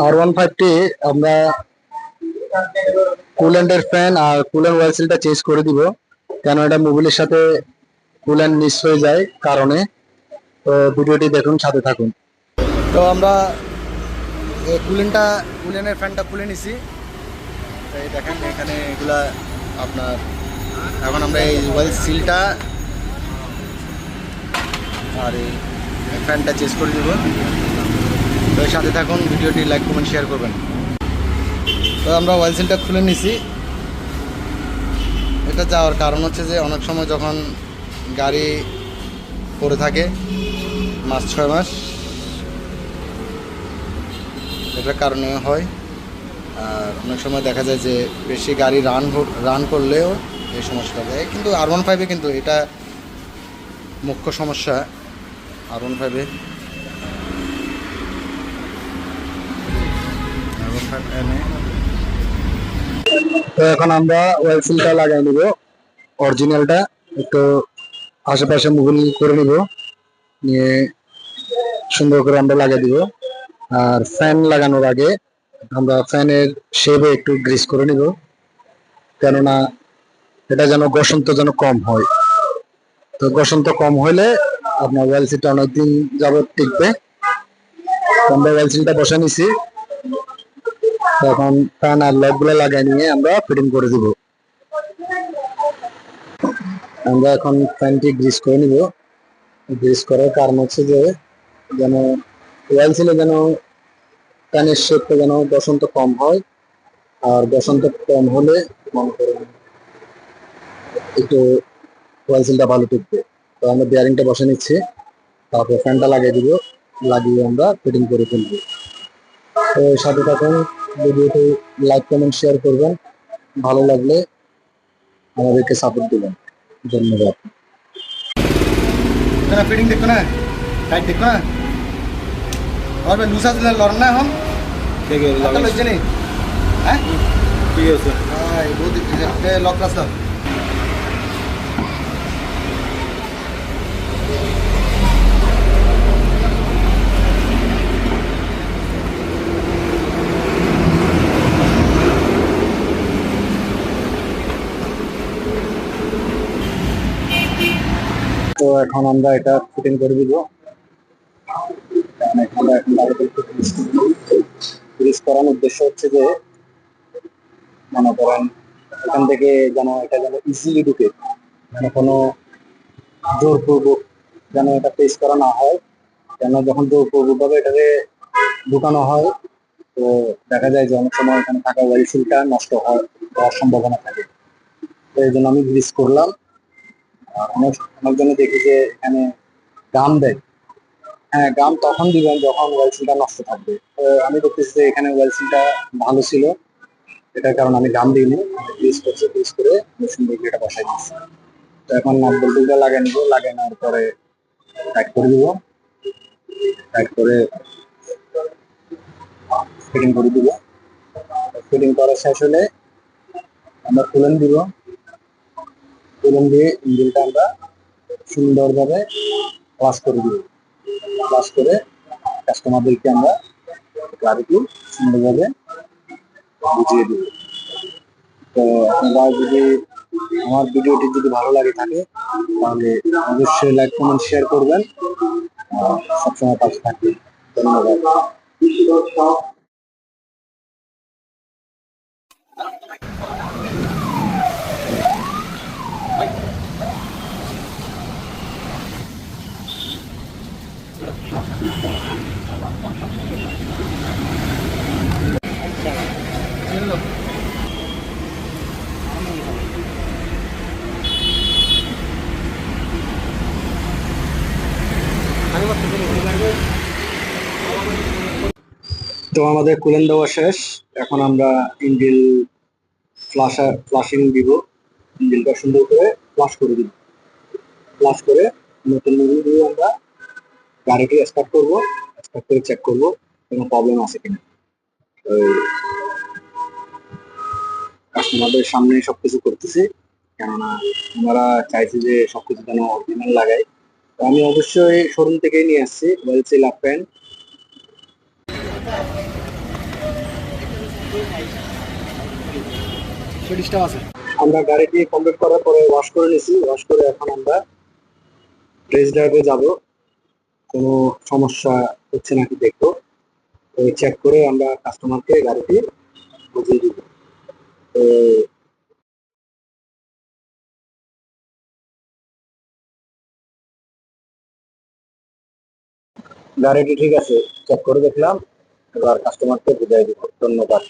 আর one fifty আমরা কুল্যান্ডের fan আর কুলার ওয়েল সিলটা চেঞ্জ করে দিব। কেন এটা মোবিলের সাথে কুল্যান্ড মিস হয়ে যায় কারণে। তো ভিডিওটি দেখুন, সাথে থাকুন। তো আমরা কুলেনটা কুলেনের ফ্যানটা খুলে নিছি। এই দেখেন এখানে এগুলা আপনার, এখন আমরা এই ওয়েল সিলটা আর এই ফ্যানটা চেঞ্জ করে দেবো। তো সাথে থাকুন, ভিডিওটি লাইক কমেন্ট শেয়ার করবেন। তো আমরা ওয়েল সিলটা খুলে নিছি। এটা যাওয়ার কারণ হচ্ছে যে অনেক সময় যখন গাড়ি পড়ে থাকে, মাস ছয় মাস, এটার কারণে হয়। আর অনেক সময় দেখা যায় যে বেশি গাড়ি রান রান করলেও এই সমস্যাটা দেয়। কিন্তু আর ওয়ান ফাইভে কিন্তু এটা মুখ্য সমস্যা। আর ওয়ান ফাইভে তো এখন আমরা ওয়েল সিলটা লাগাই নিব অরিজিনালটা একটু আশেপাশে মুভিং করে নিব, নিয়ে সুন্দর করে আমরা লাগিয়ে দিব। আর ফ্যান লাগানোর আগে আমরা ফ্যানের শেপে একটু গ্রিস করে নিব, কেননা এটা যেন বসন্ত যেন কম হয়। তো বসন্ত কম হলে আপনার ওয়েল সিটটা অনেকদিন যাবত টিকবে। আমরা ওয়েল সিলটা বসে নিছি। এখন ফ্যান আর লকগুলো লাগাই নিয়ে আমরা ফিটিং করে দিব। আমরা এখন ফ্যানটি গ্রিস করে নিব। গ্রিস করার কারণ হচ্ছে যে, যেন ওয়েল ছিল যেন ফ্যানের শেপটা যেন বসন্ত কম হয়, আর বসন্ত কম হলে মনে করেন একটু ওয়েল সিলটা ভালো টিকবে। তো আমরা বিয়ারিংটা বসে নিচ্ছি। তারপর ফ্যানটা লাগিয়ে দিব, লাগিয়ে আমরা ফিটিং করে ফেলব। তো সাথে থাকুন। ভিডিওটি লাইক কমেন্ট শেয়ার করবেন। ভালো লাগলে আমাদেরকে সাপোর্ট দিবেন। ধন্যবাদ। না না। টাইট দেখো না। আর বে লুসা দিলে লড় না ঠিক আছে হাতটা লইছে নি? হ্যাঁ? ঠিক আছে? হ্যাঁ বহুত তো এখন আমরা এটা ফিটিং করে দিব। এখন ফ্রিজ করানোর উদ্দেশ্য হচ্ছে যে, মনে করেন, এখান থেকে যেন এটা যেন ইজিলি ঢুকে, যেন কোনো জোরপূর্বক যেন এটা পেস করা না হয়। কেন যখন জোরপূর্বক ভাবে এটাকে ঢুকানো হয়, তো দেখা যায় যে অনেক সময় এখানে থাকা ওয়াইল সিলটা নষ্ট হওয়ার সম্ভাবনা থাকে। তো এই জন্য আমি গ্রিস করলাম। অনেক অনেকজনে দেখি যে এখানে গাম দেয়। হ্যাঁ গাম তখন দিবেন যখন ওয়েলসিলটা নষ্ট থাকবে। আমি দেখতেছি যে এখানে ওয়েলসিলটা ভালো ছিল। এটার কারণে আমি গাম দিইনি। গ্রিস করছি গ্রিস করে সুন্দর এটা বসাই দিচ্ছি। তো এখন নাট বল্টুটা লাগিয়ে নিব, লাগিয়ে নেওয়ার পরে টাইট করে দিব। টাইট করে ফিটিং করে দিব। ফিটিং করা শেষ হলে আমরা খুলেন দিব। তুলন দিয়ে ইঞ্জিনটা আমরা সুন্দরভাবে ওয়াশ করে দিব ওয়াশ করে কাস্টমারদেরকে আমরা গাড়িটি সুন্দরভাবে বুঝিয়ে দিব তো আপনারা যদি, আমার ভিডিওটি যদি ভালো লাগে থাকে, তাহলে অবশ্যই লাইক কমেন্ট শেয়ার করবেন। সবসময় পাশে থাকবেন। ধন্যবাদ। তো আমাদের কুলেন দেওয়া শেষ। এখন আমরা ইঞ্জিল ফ্লাশা ফ্লাশিং দিব। ইঞ্জিলটা সুন্দর করে ফ্লাশ করে দিব। ফ্লাশ করে নতুন ইঞ্জিল দিয়ে আমরা গাড়িটি স্টার্ট করব স্টার্ট করে চেক করব কোনো প্রবলেম আছে কিনা। কাস্টমারদের সামনে সবকিছু করতেছি, কেননা ওনারা চাইছে যে সবকিছু যেন অরিজিনাল লাগাই তো আমি অবশ্যই শোরুম থেকেই নিয়ে আসছি ওয়েলসিল প্যান্ট আছে। আমরা গাড়িটি কমপ্লিট করার পরে ওয়াশ করে নিছি। ওয়াশ করে এখন আমরা রেস ড্রাইভে যাব। কোনো সমস্যা হচ্ছে নাকি দেখব। তো চেক করে আমরা কাস্টমারকে গাড়িটি বুঝিয়ে দিব। তো গাড়িটি ঠিক আছে। চেক করে দেখলাম। এবার কাস্টমারকে বুঝাই দিব। ধন্যবাদ।